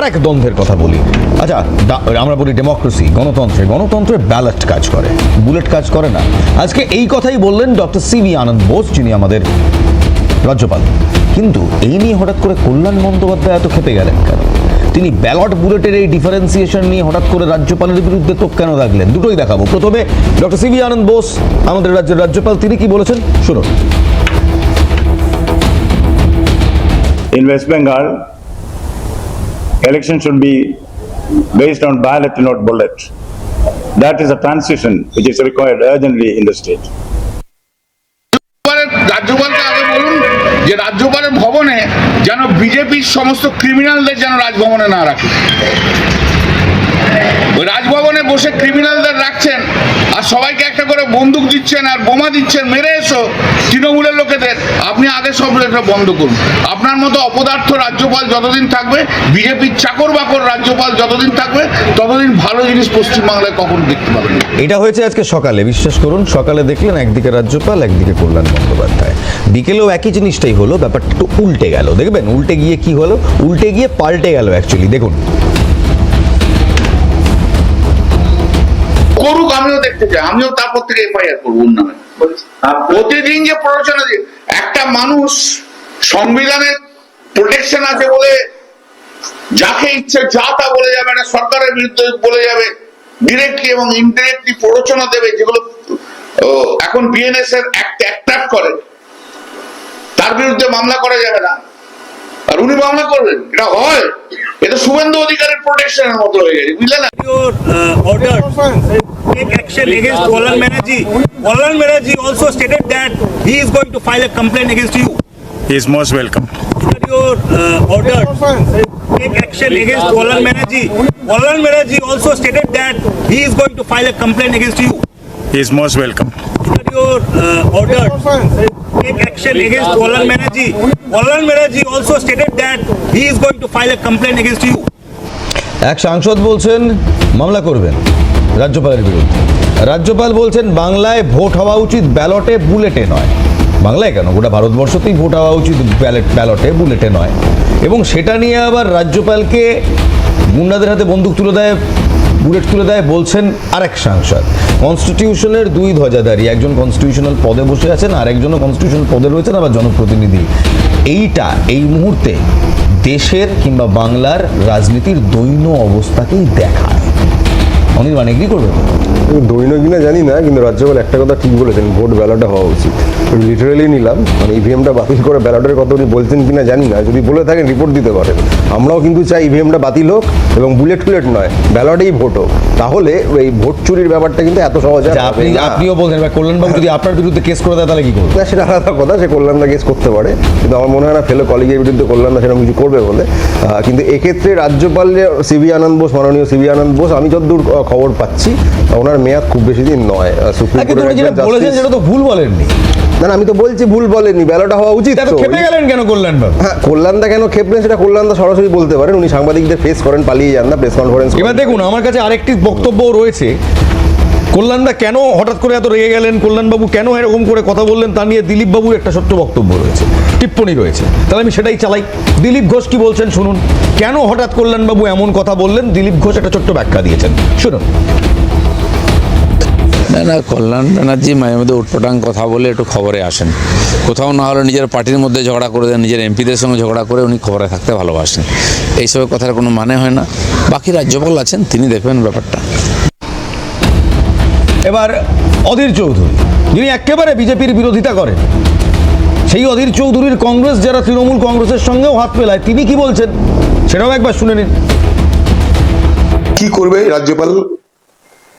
আর এক দ্বন্দ্বের কথা বলি। আচ্ছা আমরা বলি ডেমোক্রেসি গণতন্ত্রে। গণতন্ত্রে ব্যালট কাজ করে। বুলেট কাজ করে না। আজকে এই কথাই বললেন doctor C V Ananda Bose যিনি আমাদের রাজ্যপাল। কিন্তু এই নিয়ে হঠাৎ করে কল্যাণ বন্দ্যোপাধ্যায় এত খেপে গেলেন কেন? তিনি ব্যালট বুলেটের এই ডিফারেন্সিয়েশন নিয়ে হঠাৎ করে রাজ্যপালের বিরুদ্ধে তো কেন রাখলেন? দুটোই দেখাবো। প্রথমে doctor C V Ananda Bose আমাদের রাজ্যের রাজ্যপাল তিনি কি বলেছেন? শুনুন। West Bengal, election should be based on ballot, not bullet. That is a transition which is required urgently in the state. যে রাজ্যপালের ভবনে যেন বিজেপির সমস্ত ক্রিমিনালদের যেন রাজভবনে না রাখে রাজভবনে বসে ক্রিমিনালদের রাখছেন আর সবাইকে একটা করে বন্দুক দিচ্ছেন আর বোমা দিচ্ছেন, মেরে এসো, তৃণমূলের লোকেদের। আপনি আগে সব এটা বন্ধ করুন। আপনার মতো অপদার্থ রাজ্যপাল যতদিন থাকবে, বিজেপির চাকর বাকর রাজ্যপাল যতদিন থাকবে, ততদিন ভালো জিনিস পশ্চিমবাংলায় কখন দেখতে পাবেন এটা হয়েছে আজকে সকালে, বিশ্বাস করুন, সকালে দেখলেন একদিকে রাজ্যপাল, একদিকে কল্যাণ বন্দ্যোপাধ্যায়। বিকেলেও একই জিনিসটাই হলো, ব্যাপারটা একটু উল্টে গেল, দেখবেন? উল্টে গিয়ে কি হলো? উল্টে গিয়ে পাল্টে গেল অ্যাকচুয়ালি দেখুন করুক, আমিও দেখতে চাই। আমিও তারপর থেকে এফআইআর করব ওর নামে প্রতিদিন যে প্ররোচনা একটা মানুষ সংবিধানের প্রোটেকশন আছে বলে যাকে ইচ্ছে যা তা বলে যাবে, একটা সরকারের বিরুদ্ধে বলে যাবে ডিরেক্টলি এবং ইনডিরেক্টলি প্ররোচনা দেবে, যেগুলো এখন বিএনএস এর অ্যাট্রাক্ট করে, তার বিরুদ্ধে মামলা করা যাবে না। আর উনি মামলা করবেন এটা হয় এটা শুভেন্দু অধিকারের প্রোটেকশনের মতো হয়ে গেছে বুঝলেন না uh, take action against Wallan Banerjee. Wallan Banerjee also stated that he is going to file a complaint against you. He is most welcome. That your uh, order take action against Wallan Banerjee. Wallan Banerjee also stated that he is going to file a complaint against you. He is most welcome. Your uh, order. Take action against. Wallan Banerjee. Also stated that he is going to file a complaint against you. এক সাংসদ বলছেন মামলা করবেন রাজ্যপালের বিরুদ্ধে। রাজ্যপাল বলছেন বাংলায় ভোট হওয়া উচিত ব্যালটে বুলেটে নয়। বাংলায় কেন? গোটা ভারতবর্ষতেই ভোট হওয়া উচিত ব্যালট ব্যালটে বুলেটে নয়। এবং সেটা নিয়ে আবার রাজ্যপালকে গুন্ডাদের হাতে বন্দুক তুলে দেয় বুলেট তুলে দেয়, বলছেন আরেক সাংসদ। কনস্টিটিউশনের দুই ধ্বজাধারী, একজন কনস্টিটিউশনাল পদে বসে আছেন আর একজনও কনস্টিটিউশনাল পদে রয়েছেন আবার জনপ্রতিনিধি। এইটা এই মুহূর্তে দেশের কিংবা বাংলার রাজনীতির দৈন্য অবস্থাকেই দেখায়। অনির্বাণ এগ্রি করবে? দৈন কিনা জানি না কিন্তু রাজ্যপাল একটা কথা ঠিক বলেছেন ভোট ব্যালটে হওয়া উচিত। লিটারেলি নিলাম মানে ইভিএমটা বাতিল করে ব্যালটের কথা উনি বলছেন কিনা জানি না যদি বলে থাকেন রিপোর্ট দিতে পারেন। আমরাও কিন্তু চাই ইভিএমটা বাতিল হোক এবং বুলেট ফুলেট নয় ব্যালটেই ভোট হোক। তাহলে এই ভোট চুরির ব্যাপারটা কিন্তু এত সহজ আচ্ছা, আপনি। আপনিও বলছেন এবার কল্যাণবাবু যদি আপনার বিরুদ্ধে কেস করে দেয় তাহলে কি করবে? সেটা আলাদা কথা সে কল্যাণদা কেস করতে পারে। কিন্তু আমার মনে হয় না ফেলে কলেজের বিরুদ্ধে কল্যাণদা সেরকম কিছু করবে বলে। কিন্তু এক্ষেত্রে রাজ্যপাল যে সিবি আনন্দ বোস মাননীয় সিবি আনন্দ বোস আমি যতদূর খবর পাচ্ছি ওনার মেয়াদ খুব বেশি দিন নয় সুপ্রিম হ্যাঁ, কোর্টের বলেছেন সেটা তো ভুল বলেননি। না আমি তো বলছি ভুল বলেনি বেলাটা হওয়া উচিত তো। খেপে গেলেন কেন হ্যাঁ কল্যাণদা কেন খেপলেন সেটা কল্যাণদা সরাসরি বলতে পারেন উনি সাংবাদিকদের ফেস করেন পালিয়ে যান না প্রেস কনফারেন্স এবার দেখুন আমার কাছে আরেকটি বক্তব্য রয়েছে। কল্যাণদা কেন হঠাৎ করে এত রেগে গেলেন? কল্যাণবাবু কেন এরকম করে কথা বললেন? তা নিয়ে দিলীপ বাবুর একটা ছোট্ট বক্তব্য রয়েছে টিপ্পণী রয়েছে। তাহলে আমি সেটাই চালাই। দিলীপ ঘোষ কি বলছেন শুনুন। কেন হঠাৎ কল্যাণবাবু এমন কথা বললেন? দিলীপ ঘোষ একটা ছোট্ট ব্যাখ্যা দিয়েছেন। শুনুন। না না কল্যাণ ব্যানার্জি মাঝে মধ্যে উটপটাং কথা বলে একটু খবরে আসেন। কোথাও না হলে নিজের পার্টির মধ্যে ঝগড়া করে দেন নিজের এমপিদের সঙ্গে ঝগড়া করে উনি খবরে থাকতে ভালোবাসেন। এইসব কথার কোনো মানে হয় না। বাকি রাজ্যপাল আছেন তিনি দেখবেন ব্যাপারটা। এবার অধীর চৌধুরী যিনি একেবারে বিজেপির বিরোধিতা করেন সেই অধীর চৌধুরীর কংগ্রেস যারা তৃণমূল কংগ্রেসের সঙ্গেও হাত মেলায় তিনি কি বলছেন? সেটাও একবার শুনে নিন। কি করবে রাজ্যপাল?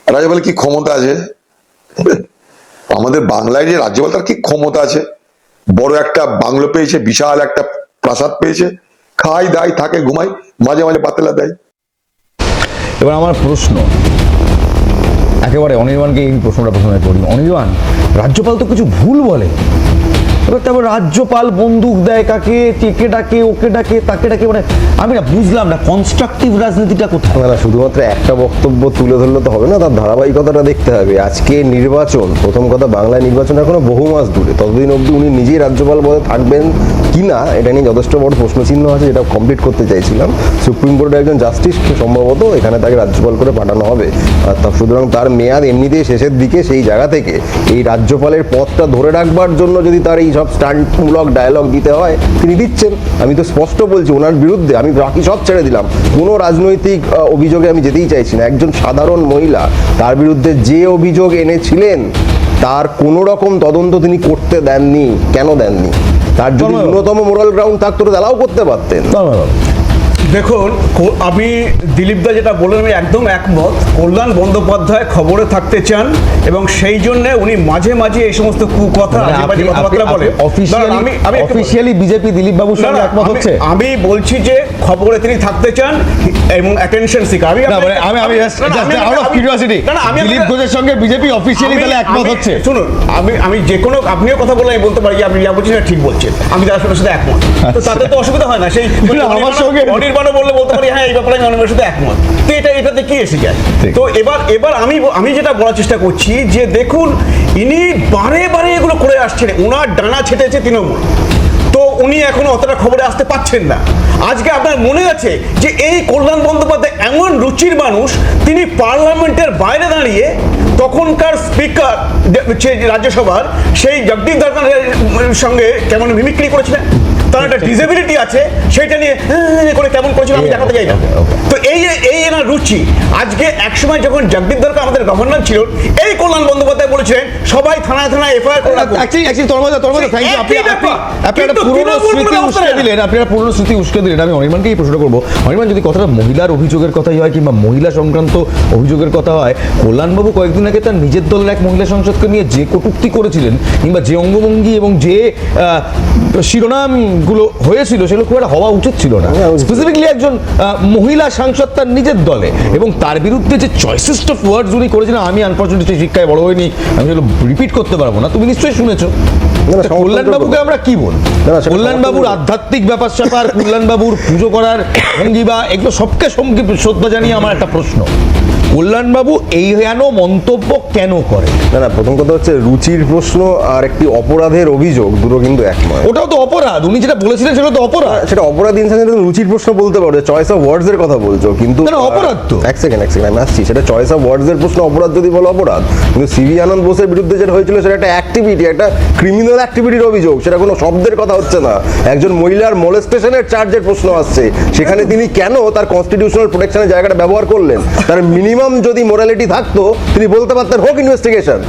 রাজ্যপাল কি ক্ষমতা আছে? আমাদের বাংলায় যে রাজ্যপাল, তার কি ক্ষমতা আছে? বড় একটা বাংলো পেয়েছে, বিশাল একটা প্রাসাদ পেয়েছে। খাই দায় থাকে, ঘুমাই, মাঝে মাঝে পাতলা দেয়। এবার আমার প্রশ্ন, একেবারে অনির্বাণকে এই প্রশ্নটা প্রথমে করি। অনির্বাণ, রাজ্যপাল তো কিছু ভুল বলে। এবার তারপর রাজ্যপাল বন্দুক দেয় কাকে, কে ডাকে, ওকে ডাকে, তাকে ডাকে মানে আমি না বুঝলাম না কনস্ট্রাকটিভ রাজনীতিটা কোথায়? না শুধুমাত্র একটা বক্তব্য তুলে ধরলে তো হবে না, তার ধারাবাহিকতাটা দেখতে হবে। আজকে নির্বাচন, প্রথম কথা বাংলায় নির্বাচন এখনও বহু মাস দূরে ততদিন অবধি উনি নিজেই রাজ্যপাল পদে থাকবেন কিনা, এটা নিয়ে যথেষ্ট বড় প্রশ্নচিহ্ন আছে যেটা কমপ্লিট করতে চাইছিলাম। সুপ্রিম কোর্টের একজন জাস্টিস সম্ভবত এখানে তাকে রাজ্যপাল করে পাঠানো হবে। তা সুতরাং তার মেয়াদ এমনিতেই শেষের দিকে সেই জায়গা থেকে। এই রাজ্যপালের পদটা ধরে রাখবার জন্য যদি তার এই সব স্টান্টমূলক ডায়লগ দিতে হয়, তিনি দিচ্ছেন। আমি তো স্পষ্ট বলছি, ওনার বিরুদ্ধে আমি বাকি সব ছেড়ে দিলাম। কোনো রাজনৈতিক অভিযোগে আমি যেতেই চাইছি না। একজন সাধারণ মহিলা, তার বিরুদ্ধে যে অভিযোগ এনেছিলেন, তার কোনো রকম তদন্ত তিনি করতে দেননি। কেন দেননি? তার যদি। ন্যূনতম মোরাল গ্রাউন্ড থাকতো তারাও করতে পারতেন দেখুন আমি দিলীপদা যেটা বললেন আমি একদম একমত। কল্যাণ বন্দ্যোপাধ্যায় খবরে থাকতে চান এবং সেই জন্য উনি মাঝে মাঝে এই সমস্ত কুকথা মানে কথাবার্তা বলে অফিসিয়ালি আমি আমি অফিসিয়ালি বিজেপি দিলীপ বাবুর সঙ্গে একমত হচ্ছে? আমি বলছি যে খবরে তিনি থাকতে চান এবং অ্যাটেনশন সিকার আমি মানে আমি আমি আউট অফ কিউরিওসিটি দিলীপ ঘোষের সঙ্গে বিজেপি অফিসিয়ালি তাহলে একমত হচ্ছে? শুনুন আমি আমি যে কোনো আপনিও কথা বলে আমি বলতে পারি যে আপনি যা বলছেন ঠিক বলছেন। আমি তার সাথে একমত। তো তাতে তো অসুবিধা হয় না সেই। আমার সঙ্গে- বললে বলতে পারি হ্যাঁ এই ব্যাপারে আমি অনির্বাণের সাথে একমত। তো এটা এটাতে কি এসে যায়? তো এবার এবার আমি আমি যেটা বলার চেষ্টা করছি যে দেখুন ইনি বারে বারে এগুলো করে আসছেন ওনার ডানা ছেটেছে তৃণমূল। তো উনি এখনও অতটা খবরে আসতে পাচ্ছেন না। আজকে আপনার মনে আছে যে এই কল্যাণ বন্দ্যোপাধ্যায় এমন রুচির মানুষ তিনি পার্লামেন্টের বাইরে দাঁড়িয়ে তখনকার স্পিকার রাজ্যসভার সেই জগদীপ ধরকারের সঙ্গে কেমন মিমিক্রি করেছিলেন? তার একটা ডিসেবিলিটি আছে সেটা নিয়ে "হ্যাঁ" করে কেমন করেছিল আমি দেখাতে চাই না। তো এই এই এনার রুচি আজকে একসময় যখন জগদীপ ধরকার আমাদের গভর্নর ছিল এই কল্যাণ বন্দ্যোপাধ্যায় বলেছিলেন সবাই থানায় থানায় এফআইআর করে। অ্যাকচুয়ালি অ্যাকচুয়ালি তর্মদা তর্মদা থ্যাংক ইউ আপনি আপনি আপনি একটা পুরনো স্মৃতি উস্কে দিলেন আপনি একটা পুরনো স্মৃতি উস্কে দিলেন। আমি অনির্বাণকেই প্রশ্ন করব। অনির্বাণ যদি কথাটা মহিলার অভিযোগের কথাই হয় কিংবা মহিলা সংক্রান্ত অভিযোগের কথা হয় কল্যাণবাবু কয়েকদিন আগে তার নিজের দলের এক মহিলা সংসদকে নিয়ে যে কটূক্তি করেছিলেন কিংবা যে অঙ্গভঙ্গি এবং যে আহ, শিরোনামগুলো হয়েছিল সেগুলো খুব একটা হওয়া উচিত ছিল না। স্পেসিফিকলি একজন মহিলা সাংসদ তার নিজের দলে এবং তার বিরুদ্ধে যে চয়েসেস্ট অফ ওয়ার্ডস উনি করেছিলেন আমি আনফর্চুনেটলি শিক্ষায় বড় হইনি আমি সেগুলো রিপিট করতে পারব না। তুমি নিশ্চয়ই শুনেছো। কল্যাণবাবুকে আমরা কি বল কল্যাণবাবুর আধ্যাত্মিক ব্যাপার স্যাপার কল্যাণবাবুর পুজো করার ভঙ্গিবা এগুলো সবকে শ্রদ্ধা জানিয়ে আমার একটা প্রশ্ন। কল্যাণবাবু এই হেন মন্তব্য কেন করে না না প্রথম কথা হচ্ছে রুচির প্রশ্ন আর একটি অপরাধের অভিযোগ দুটো কিন্তু এক নয় ওটাও তো অপরাধ উনি যেটা বলেছিলেন সেটা তো অপরাধ। সেটা অপরাধ ইনসানের রুচির প্রশ্ন বলতে পারো চয়েস অফ ওয়ার্ডস এর কথা বলছো কিন্তু না, অপরাধ তো। এক সেকেন্ড এক সেকেন্ড আমি আসছি। সেটা চয়েস অফ ওয়ার্ডস এর প্রশ্ন অপরাধ যদি বলো অপরাধ। কিন্তু সিভি আনন্দ বোসের বিরুদ্ধে যেটা হয়েছিল সেটা একটা অ্যাক্টিভিটি একটা ক্রিমিনাল অ্যাক্টিভিটির অভিযোগ। সেটা কোনো শব্দের কথা হচ্ছে না। একজন মহিলার মোলেস্টেশনের চার্জের প্রশ্ন আসছে। সেখানে তিনি কেন তার কনস্টিটিউশনাল প্রোটেকশনের জায়গাটা ব্যবহার করলেন? তার মিনিমাম যদি মোরালিটি থাকতো তিনি বলতে পারতেন হোক ইনভেস্টিগেশন